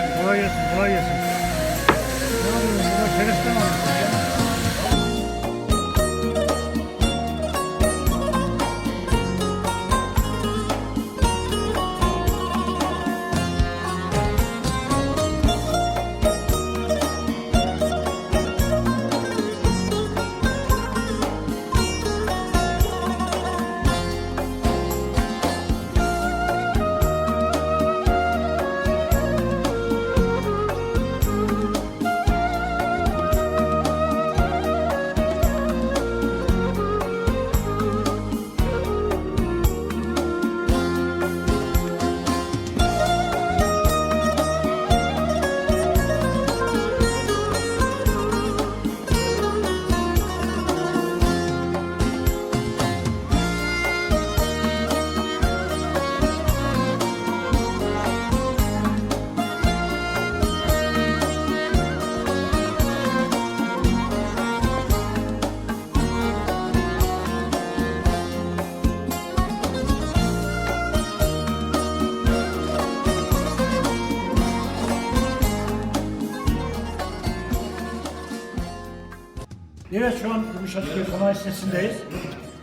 geldin. Kolay gelsin, kolay gelsin. Ne yapıyorsun? Mi alıyorsun Evet şu an Gümüşhaneköy Sanayi Sitesi'ndeyiz.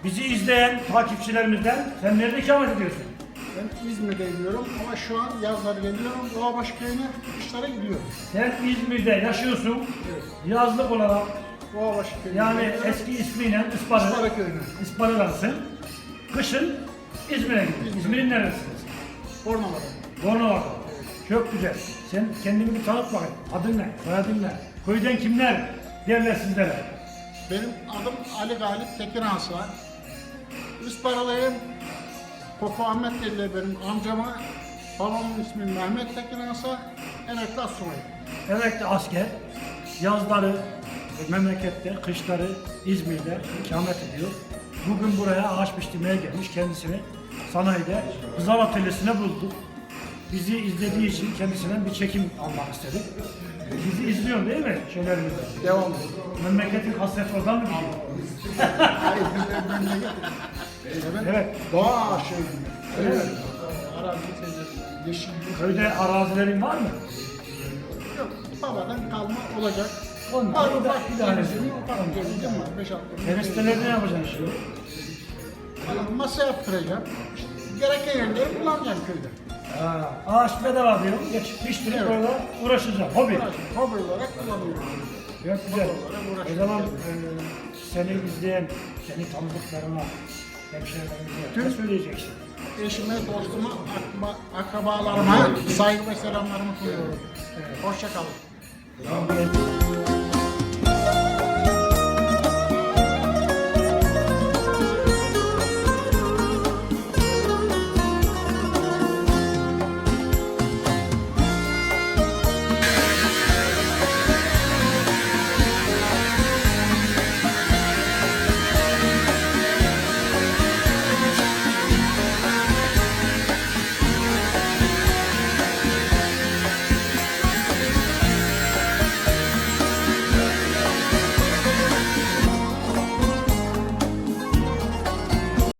Bizi izleyen takipçilerimizden sen nerede ikamet ediyorsun? Ben İzmir'de gidiyorum ama şu an yazları geliyorum. Doğabaşı köyüne kışlara gidiyorum. Sen İzmir'de yaşıyorsun. Yazlık olarak Doğabaşı köyüne. yani gidiyorum. eski ismiyle Isparı, Isparı köyüne. Isparı'dansın. Kışın İzmir'e gidiyorsun. İzmir'in neresiniz? Bornova'da. Bornova'da. Çok güzel. Sen kendini bir tanıt bakayım. Adın ne? Soyadın ne? Köyden kimler derler sizlere? Benim adım Ali Galip Tekin Asa. Isparalıyım. Koko Ahmet derler benim amcama. Babamın ismi Mehmet Tekin Asa. Emekli Asumayım. Evet asker. Yazları memlekette, kışları İzmir'de ikamet ediyor. Bugün buraya ağaç biçtirmeye gelmiş kendisini sanayide Hızar Atölyesi'ne bulduk. Bizi izlediği için kendisinden bir çekim almak istedik. Bizi izliyor değil mi şeylerimizde? Devamlı. Memleketin hasreti oradan mı gidiyor? Hayır, ben de Evet. Evet. Doğa aşığıyım. Evet. Yeşillik. Köyde arazilerin var mı? Yok, babadan kalma olacak. Onlar Var var. Beş altı. Keresteleri ne yapacaksın şimdi? Masa yaptıracağım. İşte gereken yerleri kullanacağım köyde. Ha, ağaç bedava diyor. Geç piştirip Evet. orada uğraşacağım. Hobi. Hobi olarak kullanıyorum. Çok güzel. O zaman e, seni izleyen, seni tanıdıklarına, hemşehrilerimize ne söyleyeceksin? Eşime, dostuma, akba, akrabalarıma saygı ve selamlarımı sunuyorum. Hoşça kalın. Tamam.